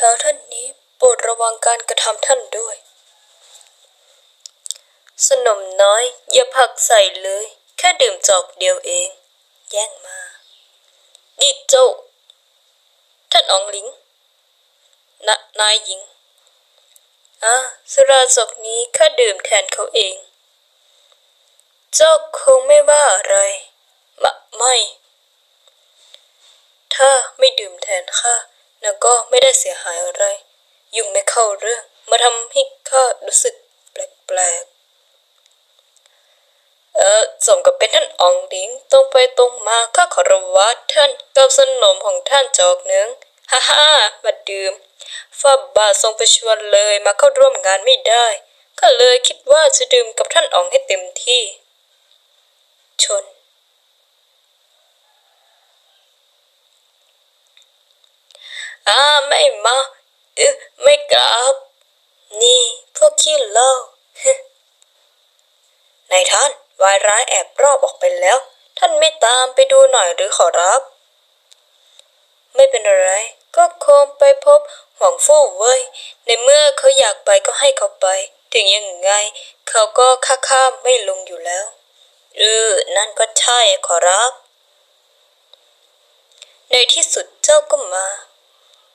เท้าท่านนี้โปรดระวังการกระทำท่านด้วย สนมน้อยอย่าผลักใส่เลย แค่ดื่มจอกเดียวเอง แย่งมานี่เจ้า ท่านอองหลิงนะนายหญิงอ่าสุราจอกนี้ข้าดื่มแทนเขาเอง เจ้าคงไม่ว่าอะไรมะไม่ ถ้าไม่ดื่มแทนข้า นะก็ไม่ได้เสียหายอะไร ยุ่งไม่เข้าเรื่อง มาทำให้ข้ารู้สึกแปลกๆ เออสมกับเป็นท่านอองหลิงตรงไปตรงมาข้าขอรวะท่านกับสนมของท่านจอกหนึ่งฮ่าฮ่ามาดื่มฟ้าบาททรงปชวรเลยมาเข้าร่วมงานไม่ได้ข้าเลยคิดว่าจะดื่มกับท่านอองให้เต็มที่ ชน อาไม่มาเออไม่กลับ นี่พวกขี้เล่านายท่านวายร้ายแอบรอบออกไปแล้ว ท่านไม่ตามไปดูหน่อยหรือขอรับ ไม่เป็นอะไร ก็คงไปพบหวังฟู่เว้ย ในเมื่อเขาอยากไปก็ให้เขาไป ถึงยังไง เขาก็ค่าข้ามไม่ลงอยู่แล้วเออนั่นก็ใช่ขอรับ ในที่สุดเจ้าก็มา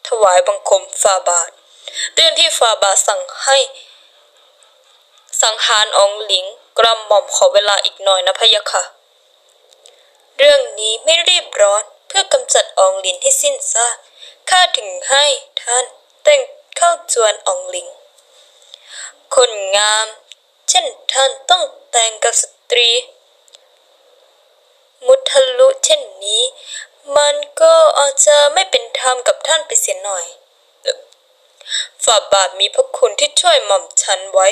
ถวายบังคมฟาบาทเรื่องที่ฟาบาทสั่งให้สังหารองหลิงกระหม่อมขอเวลาอีกหน่อยนะพะยะค่ะเรื่องนี้ไม่รีบร้อนเพื่อกำจัดองหลินให้สิ้นซากข้าถึงให้ท่านแต่งเข้าจวนองหลิง คนงาม เช่นท่านต้องแต่งกับสตรี มุทะลุเช่นนี้ มันก็อาจจะไม่เป็นธรรมกับท่านไปเสียหน่อย ฝ่าบาทมีพระคุณที่ช่วยหม่อมฉันไว้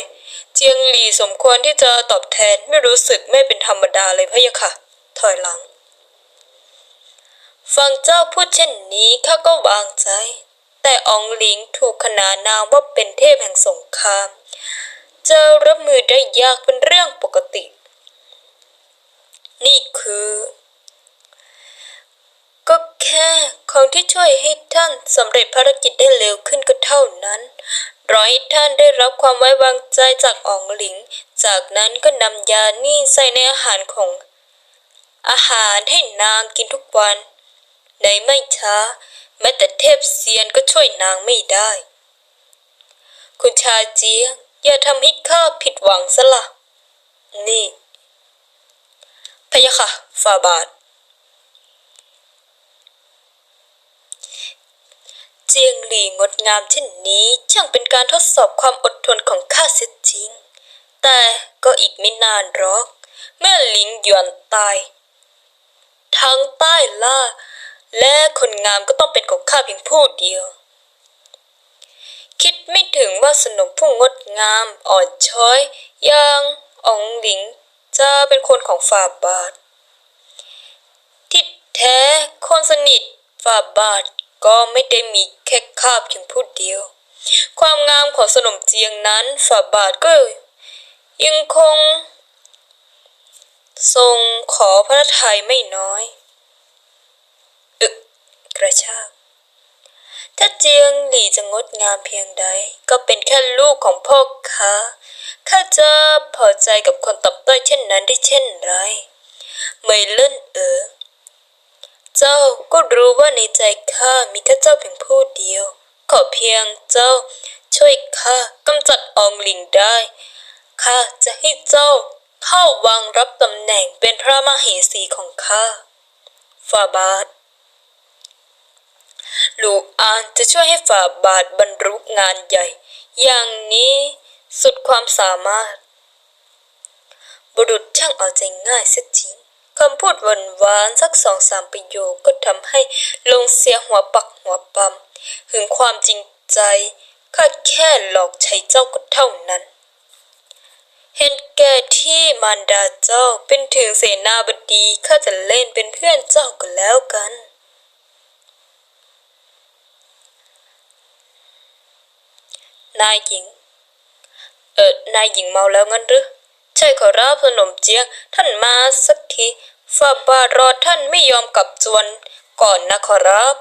เจียงหลีสมควรที่จะตอบแทนไม่รู้สึกไม่เป็นธรรมดาเลยพะยะค่ะ ถอยหลัง ฟังเจ้าพูดเช่นนี้ข้าก็วางใจ แต่อองหลิงถูกขนานนามว่าเป็นเทพแห่งสงคราม จะรับมือได้ยากเป็นเรื่องปกติ นี่คือ ก็แค่ของที่ช่วยให้ท่านสำเร็จภารกิจได้เร็วขึ้นก็เท่านั้นรอให้ท่านได้รับความไว้วางใจจากอองหลิง จากนั้นก็นำยานี่ใส่ในอาหารของ อาหารให้นางกินทุกวัน ในไม่ช้า แม้แต่เทพเซียนก็ช่วยนางไม่ได้ คุณชาเจียงอย่าทำให้ข้าผิดหวังซะละนี่พะยะค่ะฟาบาท เจียงหลี่งดงามเช่นนี้ช่างเป็นการทดสอบความอดทนของข้าเสียจริง แต่ก็อีกไม่นานหรอกเมื่อหลิงหยวนตาย ทั้งใต้ล่า และคนงามก็ต้องเป็นของข้าเพียงผู้เดียว คิดไม่ถึงว่าสนมผู้งดงามอ่อนช้อยอย่างอองหลิงจะเป็นคนของฝ่าบาทที่แท้คนสนิทฝ่าบาท ก็ไม่ได้มีแค่ข้าเพียงผู้เดียว ความงามของสนมเจียงนั้นฝ่าบาทก็ยังคง ทรงขอพระทัยไม่น้อยอึกกระชากถ้าเจียงหลี่จะงดงามเพียงใด ก็เป็นแค่ลูกของพ่อค้าข้าจะพอใจกับคนตับต้อยเช่นนั้นได้เช่นไรไม่เล่นเออ เจ้าก็รู้ว่าในใจข้ามีแค่เจ้าเพียงผู้เดียว ขอเพียงเจ้า ช่วยข้ากำจัดอองหลิงได้ข้าจะให้เจ้าเข้าวังรับตำแหน่งเป็นพระมเหสีของข้าฟาบาทลูกอานจะช่วยให้ฝ่าบาทบรรลุงานใหญ่ อย่างนี้สุดความสามารถ บุรุษช่างเอาใจง่ายเสียจริง คำพูดหวานหวานๆสักสองสามประโยคก็ทำให้ลงเสียหัวปักหัวปั๊มถึงความจริงใจข้าแค่หลอกใช้เจ้าก็เท่านั้นเห็นแก่ที่มารดาเจ้าเป็นถึงเสนาบดีข้าจะเล่นเป็นเพื่อนเจ้าก็แล้วกัน นายหญิง เออนายหญิงเมาแล้วงั้นหรือใช่ขอรับสนมเจียงท่านมาสักที ฝ่าบาทรอท่านไม่ยอมกลับจวนก่อนนะขอรับ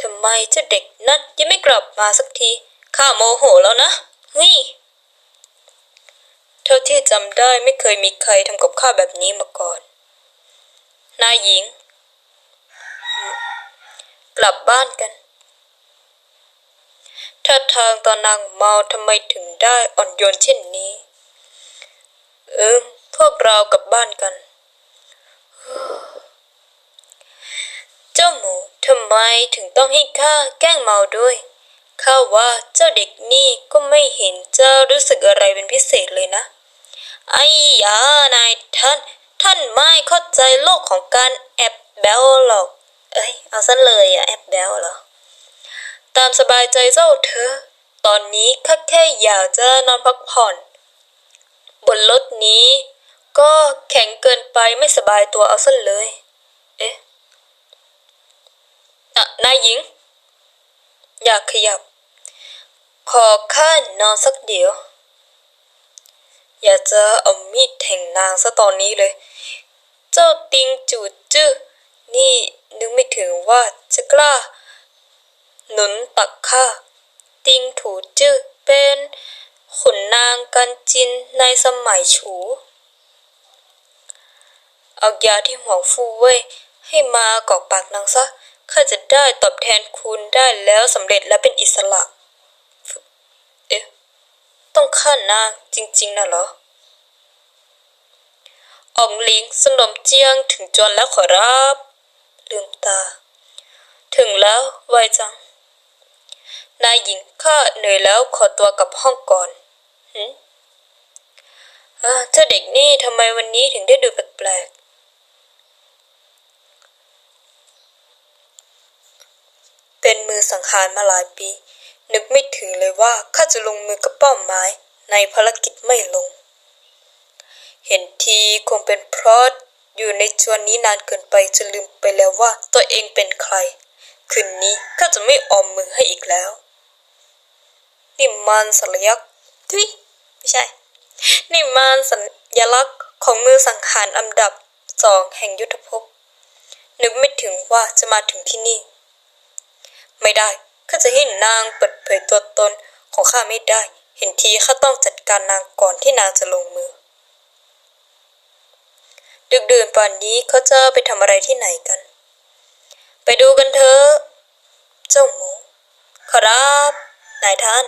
ทำไมเจ้าเด็กนั่นยังไม่กลับมาสักที ข้าโมโหแล้วนะเฮ้ยเท่าที่จำได้ไม่เคยมีใครทำกับข้าแบบนี้มาก่อน นายหญิง กลับบ้านกันท่าทางตอนนางเมาทำไมถึงได้อ่อนโยนเช่นนี้ เอิมพวกเรากลับบ้านกัน เจ้าหมูทำไมถึงต้องให้ข้าแกล้งเมาด้วย ข้าว่าเจ้าเด็กนี่ก็ไม่เห็นเจะรู้สึกอะไรเป็นพิเศษเลยนะ ไอ้ยานายท่าน ท่านไม่เข้าใจโลกของการแอบแบลหรอก เอ้ย เอาซะเลยอะแอบแบลหรอ ตามสบายใจเจ้าเธอตอนนี้ข้าแค่อยากจะนอนพักผ่อน บนรถนี้ ก็แข็งเกินไปไม่สบายตัวเอาซะเลย เอ๊ะอะนายหญิง อยากขยับ ขอข้านอนสักเดี๋ยว อยากจะเอามีดแทงนางซะตอนนี้เลย เจ้าติงจูจื้อนี่นึกไม่ถึงว่าจะกล้า หนุนตักข้า ติงถูจื้อเป็นขุนนางกันจินในสมัยฉู เอายาที่หัวฟูเว่ยให้มากอกปากนางซะ ข้าจะได้ตอบแทนคุณได้แล้วสำเร็จและเป็นอิสระ เอ๊ะ ต้องฆ่านางจริง ๆนะเหรออองลิงสนมเจียงถึงจวนแล้วขอรับ ลืมตา ถึงแล้วไวจัง นายหญิงข้าเหนื่อยแล้วขอตัวกลับห้องก่อนหืมอ่าเจ้าเด็กนี่ทำไมวันนี้ถึงได้ดูแปลก เป็นมือสังหารมาหลายปี นึกไม่ถึงเลยว่าข้าจะลงมือกับเป้าหมาย ในภารกิจไม่ลง เห็นทีคงเป็นเพราะอยู่ในจวนนี้นานเกินไปจนลืมไปแล้วว่าตัวเองเป็นใคร คืนนี้ข้าจะไม่ออมมือให้อีกแล้วนี่มันสัญลักษณ์ทุยไม่ใช่นี่มันสัญลักษณ์ของมือสังหารอันดับสองแห่งยุทธภพนึกไม่ถึงว่าจะมาถึงที่นี่ ไม่ได้ข้าจะให้นางเปิดเผยตัวตนของข้าไม่ได้ เห็นทีข้าต้องจัดการนางก่อนที่นางจะลงมือ ดึกดื่นป่านนี้เขาจะไปทำอะไรที่ไหนกัน ไปดูกันเถอะ เจ้าหมู ขอรับ นายท่าน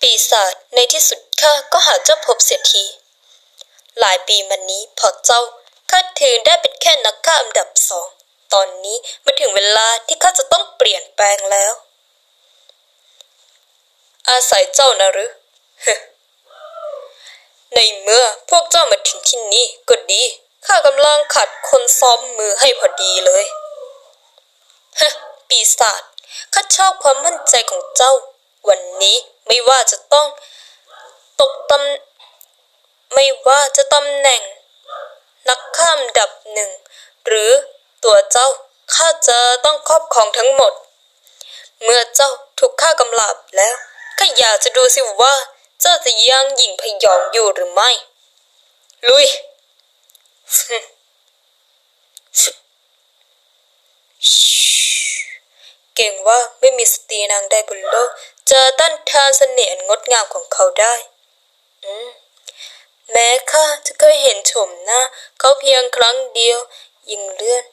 ปีศาจในที่สุดข้าก็หาเจ้าพบเสียที หลายปีมานี้พอเจ้า ข้าถือได้เป็นแค่นักฆ่าอันดับสอง ตอนนี้มาถึงเวลาที่ข้าจะต้องเปลี่ยนแปลงแล้ว อาศัยเจ้านะหรือในเมื่อพวกเจ้ามาถึงที่นี่ก็ดี ข้ากำลังขัดคนซ้อมมือให้พอดีเลยฮะปีศาจข้าชอบความมั่นใจของเจ้า วันนี้ไม่ว่าจะต้อง ตกตำไม่ว่าจะตำแหน่ง นักข้ามดับหนึ่ง หรือตัวเจ้าข้าจะต้องครอบครองทั้งหมด เมื่อเจ้าถูกฆ่ากำลับแล้วข้าอยากจะดูสิว่าเจ้าจะยังหยิ่งพยองอยู่หรือไม่ ลุยเก่งว่าไม่มีสตรีนางใดบนโลกจะต้านทานเสน่ห์งดงามของเขาได้ อืม แม้ข้าจะเคยเห็นชมหน้าเขาเพียงครั้งเดียว ยิงเลื่อน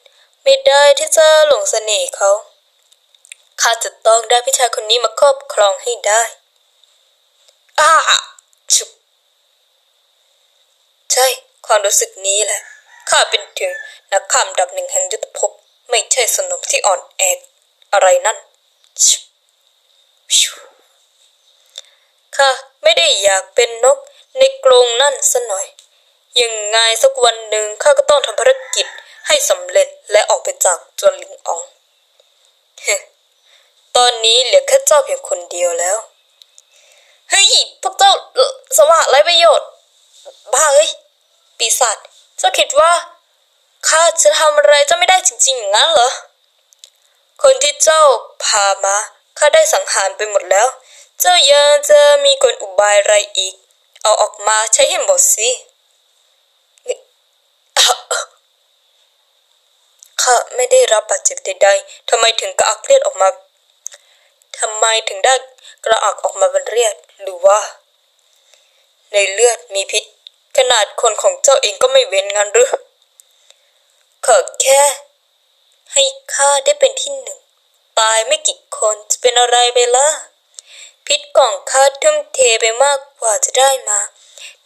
ไม่ได้ที่จะหลงเสน่ห์เขาข้าจะต้องได้พี่ชายคนนี้มาครอบครองให้ได้อ้าชุบใช่ ความรู้สึกนี้แหละ ข้าเป็นถึงนักข้ามดับหนึ่งแห่งยุทธภพ ไม่ใช่สนมที่อ่อนแออะไรนั่นข้าไม่ได้อยากเป็นนก ในกรงนั่นซะหน่อย ยังไงสักวันหนึ่งข้าก็ต้องทำภารกิจให้สำเร็จและออกไปจากจวนลิงอองเฮ้ตอนนี้เหลือแค่เจ้าเพียงคนเดียวแล้ว เฮ้ย พวกเจ้าสวะไรประโยชน์ บ้าเอ้ย ปีศาจ เจ้าคิดว่าข้าจะทำอะไรเจ้าไม่ได้จริงๆอย่างนั้นเหรอ คนที่เจ้าพามาข้าได้สังหารไปหมดแล้ว เจ้ายังจะมีกลอุบายอะไรอีก เอาออกมาใช้ให้หมดสิข้าไม่ได้รับบาดเจ็บใดๆทำไมถึงกระอักเลือดออกมาทำไมถึงได้กระอักออกมาเป็นเลือดหรือว่า ในเลือดมีพิษ ขนาดคนของเจ้าเองก็ไม่เว้นงันหรือขอแค่ ให้ข้าได้เป็นที่หนึ่ง ตายไม่กี่คนจะเป็นอะไรไปล่ะ พิษของข้าทุ่มเทไปมากกว่าจะได้มา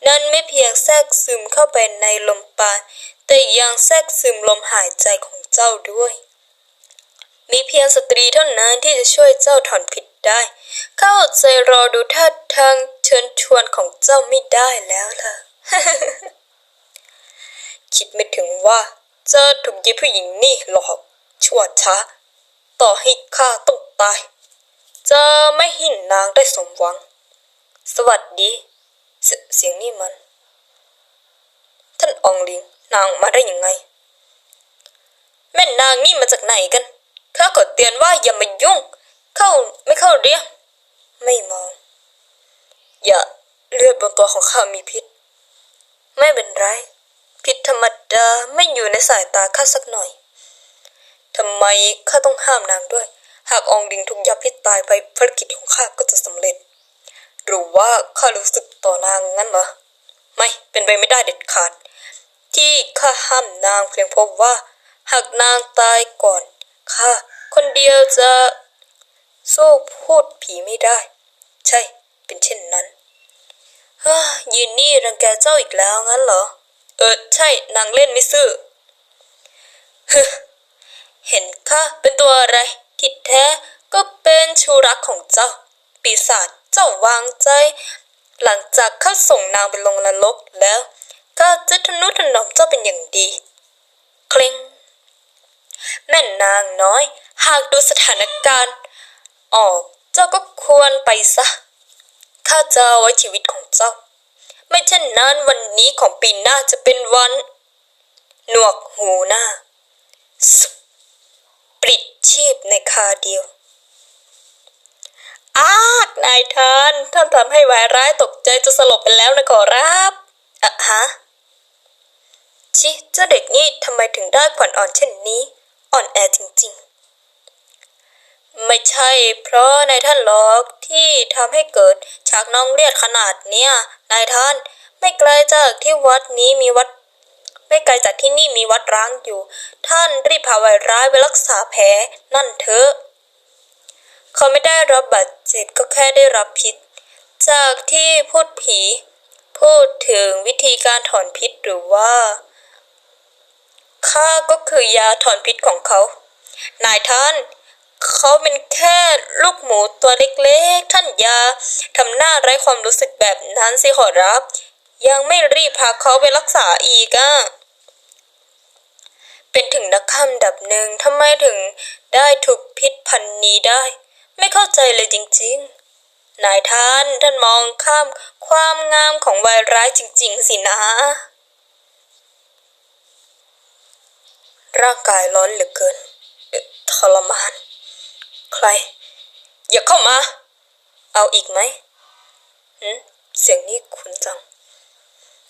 นั่นไม่เพียงแทรกซึมเข้าไปในลมปราณแต่ยังแทรกซึมลมหายใจของเจ้าด้วย มีเพียงสตรีเท่านั้นที่จะช่วยเจ้าถอนพิษได้ข้าอดใจรอดูท่าทางเชิญชวนของเจ้าไม่ได้แล้วล่ะ คิดไม่ถึงว่าเจะถูกยีผู้หญิงนี่หลอกชั่วช้า ต่อให้ข้าต้องตาย จะไม่ให้นางได้สมหวัง สวัสดีเสเสียงนี่มัน ท่านอองลิงนางมาได้ยังไง แม่นางนี่มาจากไหนกันข้าขอเตือนว่าอย่ามายุ่ง เข้าไม่เข้าเรียกไม่มอง อย่าเลือดบนตัวของข้ามีพิษ ไม่เป็นไร พิษธรรมดาไม่อยู่ในสายตาข้าสักหน่อยทำไมข้าต้องห้ามนางด้วย หากองดิงถูกยาพิษตายไปภารกิจของข้าก็จะสำเร็จ หรือว่าข้ารู้สึกต่อนางงั้นเหรอ ไม่เป็นไปไม่ได้เด็ดขาด ที่ข้าห้ามนางเพียงเพราะว่า หากนางตายก่อนข้าคนเดียวจะสู้พูดผีไม่ได้ ใช่เป็นเช่นนั้นเฮ้ยืนนี่รังแกเจ้าอีกแล้วงั้นเหรอ เออใช่นางเล่นไม่ซื่อเห็นข้าเป็นตัวอะไร ที่แท้ก็เป็นชูรักของเจ้า ปีศาจเจ้าวางใจ หลังจากข้าส่งนางไปลงนรกแล้วข้าจะทนุถนอมเจ้าเป็นอย่างดีคร่งแม่นางน้อย หากดูสถานการณ์ออกเจ้าก็ควรไปซะข้าจะเอาไว้ชีวิตของเจ้า ไม่เช่นนั้นวันนี้ของปีหน้าจะเป็นวัน หนวกหูหน้าสุ ชีพในคาเดียว อากนายท่าน ท่านทำให้วายร้ายตกใจจะสลบไปแล้วนะขอรับอะฮะ ชิเจ้าเด็กนี่ทำไมถึงได้ขวัญอ่อนเช่นนี้ อ่อนแอจริงๆ ไม่ใช่ เพราะนายท่านหรอกที่ทำให้เกิดฉากน้องเลียดขนาดเนี้ยนายท่านไม่ไกลจากที่วัดนี้มีวัด ไม่ไกลจากที่นี่มีวัดร้างอยู่ ท่านรีบพาไวร้ายไปรักษาแผลนั่นเถอะ เขาไม่ได้รับบาดเจ็บก็แค่ได้รับพิษ จากที่พูดผี พูดถึงวิธีการถอนพิษหรือว่าข้าก็คือยาถอนพิษของเขา นายท่าน เขาเป็นแค่ลูกหมูตัวเล็กๆ ท่านอยาทำหน้าไร้ความรู้สึกแบบนั้นสิขอรับ ยังไม่รีบพาเขาไปรักษาอีกอะเป็นถึงนักข้ามดับหนึ่งทำไมถึงได้ถูกพิษพันนี้ได้ ไม่เข้าใจเลยจริงๆ นายท่านท่านมองข้ามความงามของวายร้ายจริง ๆ สินะ ร่างกายร้อนเหลือเกินทรมาน ใคร อย่าเข้ามา เอาอีกไหมหืมเสียงนี้คุ้นจัง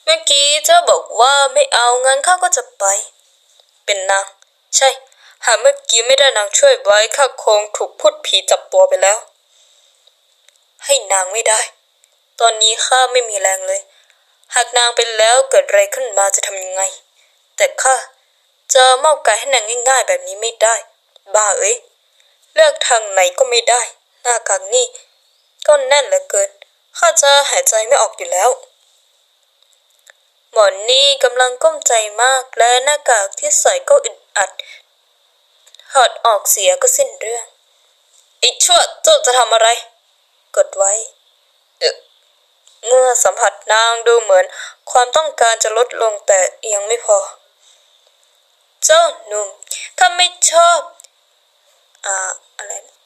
เมื่อกี้เจ้าบอกว่าไม่เอางั้นข้าก็จะไป เป็นนาง ใช่ หากเมื่อกี้ไม่ได้นางช่วยไว้ข้าคงถูกพูดผีจับตัวไปแล้ว ให้นางไม่ได้ ตอนนี้ข้าไม่มีแรงเลย หากนางเป็นแล้วเกิดอะไรขึ้นมาจะทำยังไง แต่ข้าจะมอบกายให้นางง่าย ๆ แบบนี้ไม่ได้ บ้าเอ้ยเลือกทางไหนก็ไม่ได้ หน้ากากนี่ก็แน่นเหลือเกินข้าจะหายใจไม่ออกอยู่แล้ว หมอนนี่กำลังก้มใจมากและหน้ากากที่ใส่ก็อึดอัดถอดออกเสียก็สิ้นเรื่องไอ้ชั่วเจ้าจะทำอะไร กดไว้เออเมื่อสัมผัสนางดูเหมือน ความต้องการจะลดลงแต่ยังไม่พอ เจ้าหนุ่มข้าไม่ชอบอ่าอะไรนะ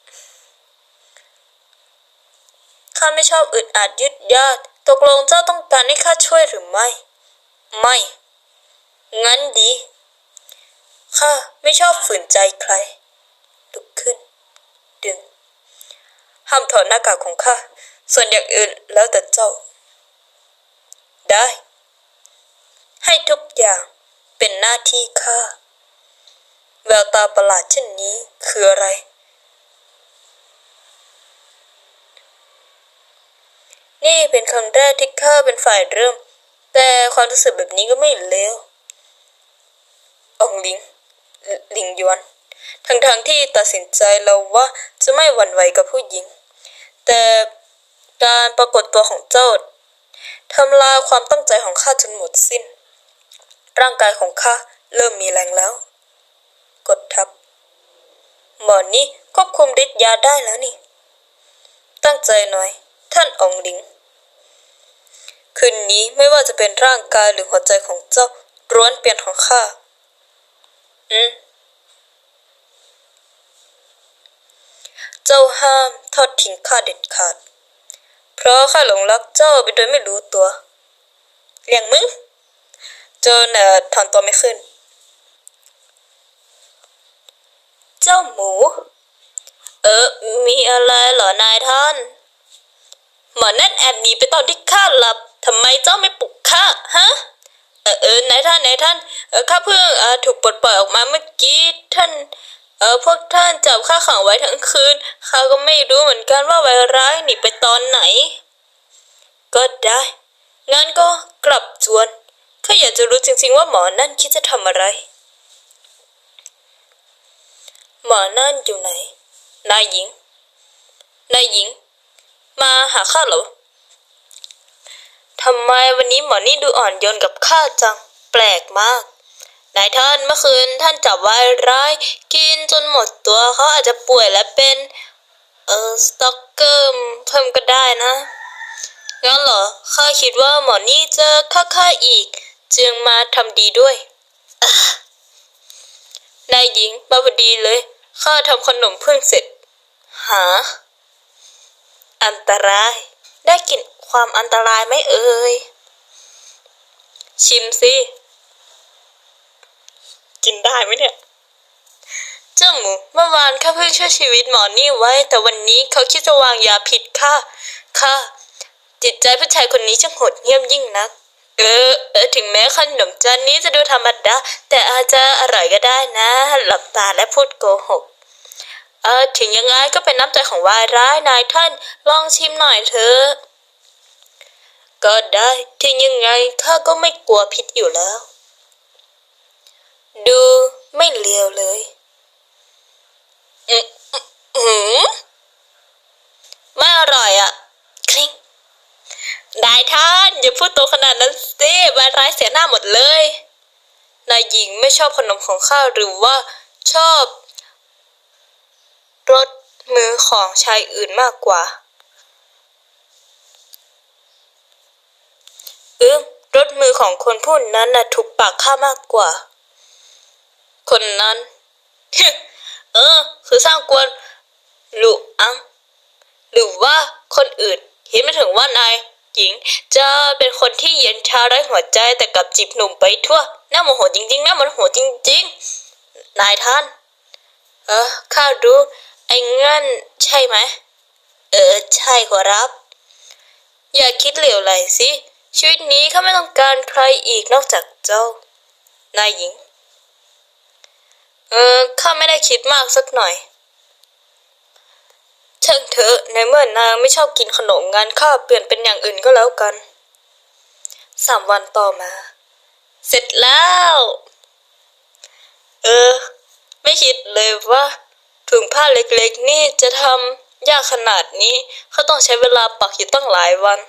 ข้าไม่ชอบอึดอัดยืดยาดตกลงเจ้าต้องการให้ข้าช่วยหรือไม่ ไม่ งั้นดี ข้าไม่ชอบฝืนใจใคร ลุกขึ้น ดึง ห้ามถอดหน้ากากของข้า ส่วนอย่างอื่นแล้วแต่เจ้า ได้ ให้ทุกอย่างเป็นหน้าที่ข้า แววตาประหลาดเช่นนี้คืออะไร นี่เป็นครั้งแรกที่ข้าเป็นฝ่ายเริ่ม แต่ความรู้สึกแบบนี้ก็ไม่เลวองลิงลิงยวน ทั้งๆที่ตัดสินใจแล้วว่าจะไม่หวั่นไหวกับผู้หญิง แต่การปรากฏตัวของเจ้าทำลายความตั้งใจของข้าจนหมดสิ้น ร่างกายของข้าเริ่มมีแรงแล้ว กดทับ หมอนี่ควบคุมฤทธิ์ยาได้แล้วนี่ ตั้งใจหน่อย ท่านอองลิง คืนนี้ไม่ว่าจะเป็นร่างกายหรือหัวใจของเจ้าร้วนเปลี่ยนของข้า อืม เจ้าห้ามทอดทิ้งข้าเด็ดขาด เพราะข้าหลงรักเจ้าไปโดยไม่รู้ตัวเลี้ยงมึง เจอเน่ะถอนตัวไม่ขึ้น เจ้าหมู เออ มีอะไรเหรอนายท่านหมอนั่นแอบหนีไปตอนที่ข้าหลับ ทำไมเจ้าไม่ปลุกข้าฮะ เออเออนายท่านนายท่าน เออข้าเพิ่งเออถูกปลดปล่อยออกมาเมื่อกี้ท่านเออพวกท่านจับข้าขังไว้ทั้งคืนข้าก็ไม่รู้เหมือนกันว่าไวร้ายหนีไปตอนไหน ก็ได้งั้นก็กลับจวนข้าอยากจะรู้จริงๆว่าหมอนั่นคิดจะทำอะไร หมอนั่นอยู่ไหน นายหญิง นายหญิง มาหาข้าเหรอ ทำไมวันนี้หมอนี่ดูอ่อนโยนกับข้าจัง แปลกมากนายท่านเมื่อคืนท่านจับไว้ร้าย กินจนหมดตัวเขาอาจจะป่วยและเป็น เออสต็อกเกอร์เพิ่มก็ได้นะ งั้นเหรอข้าคิดว่าหมอนี่จะฆ่าข้าอีก จึงมาทำดีด้วยนายหญิงมาพอดีเลยข้าทำขนมเพิ่งเสร็จ หา อันตรายได้กลิ่น ความอันตรายไหมเอ่ย ชิมสิ กินได้ไหมเนี่ย เจ้าหมูเมื่อวานข้าเพิ่งช่วยชีวิตหมอนี่ไว้ แต่วันนี้เขาคิดจะวางยาพิษข้าข้าจิตใจผู้ชายคนนี้ช่างโหดเหี้ยมยิ่งนัก เออเออถึงแม้ขนมจานนี้จะดูธรรมดาแต่อาจจะอร่อยก็ได้นะ หลับตาและพูดโกหกเออถึงยังไงก็เป็นน้ำใจของวายร้ายนายท่าน ลองชิมหน่อยเถอะ ก็ได้ถึงยังไงข้าก็ไม่กลัวพิษอยู่แล้ว ดูไม่เลียวเลยอืมอืมไม่อร่อยอะคลิงนายท่านอย่าพูดโตขนาดนั้นสิวายร้ายเสียหน้าหมดเลย นายหญิงไม่ชอบขนมของข้าหรือว่าชอบรสมือของชายอื่นมากกว่า ออรสมือของคนผู้นั้นน่ะถูกปากข้ามากกว่า คนนั้น เออ คือสร้างกวนหลุอัง หรือว่าคนอื่นคิดไม่ถึงว่านายหญิง จะเป็นคนที่เย็นชาไร้หัวใจแต่กลับจีบหนุ่มไปทั่วน่าโมโหจริงๆน่าโมโหจริง ๆ นายท่าน เออข้ารู้ไอ้งั้นใช่ไหม เออ ใช่ขอรับ อย่าคิดเหลวไหลสิ ชีวิตนี้ข้าไม่ต้องการใครอีกนอกจากเจ้า นายหญิง เออข้าไม่ได้คิดมากสักหน่อยช่างเถอะในเมื่อนางไม่ชอบกินขนมงานข้าเปลี่ยนเป็นอย่างอื่นก็แล้วกันสามวันต่อมา เสร็จแล้ว เออ ไม่คิดเลยว่าถุงผ้าเล็กๆ นี่จะทำยากขนาดนี้เขาต้องใช้เวลาปักอยู่ตั้งหลายวัน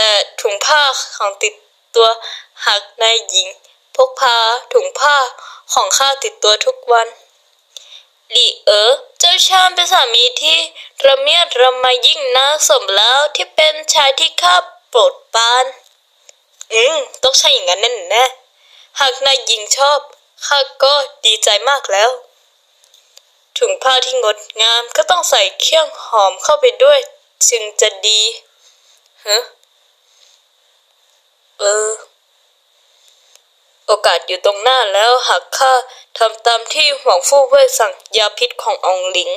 แต่ถุงผ้าของติดตัวหากนายหญิง พกพาถุงผ้าของข้าติดตัวทุกวันหลีเอ๋อเจ้าชามเป็นสามีที่ระเมียดระไมยิ่งนักสมแล้วที่เป็นชายที่ข้าโปรดปราน อืมต้องใช่อย่างนั้นแน่แน่หากนายหญิงชอบข้าก็ดีใจมากแล้ว ถุงผ้าที่งดงามก็ต้องใส่เครื่องหอมเข้าไปด้วย จึงจะดีฮะ เออ โอกาสอยู่ตรงหน้าแล้วหากข้าทำตามที่หวังฟู่เว่ยสั่งยาพิษของอองหลิง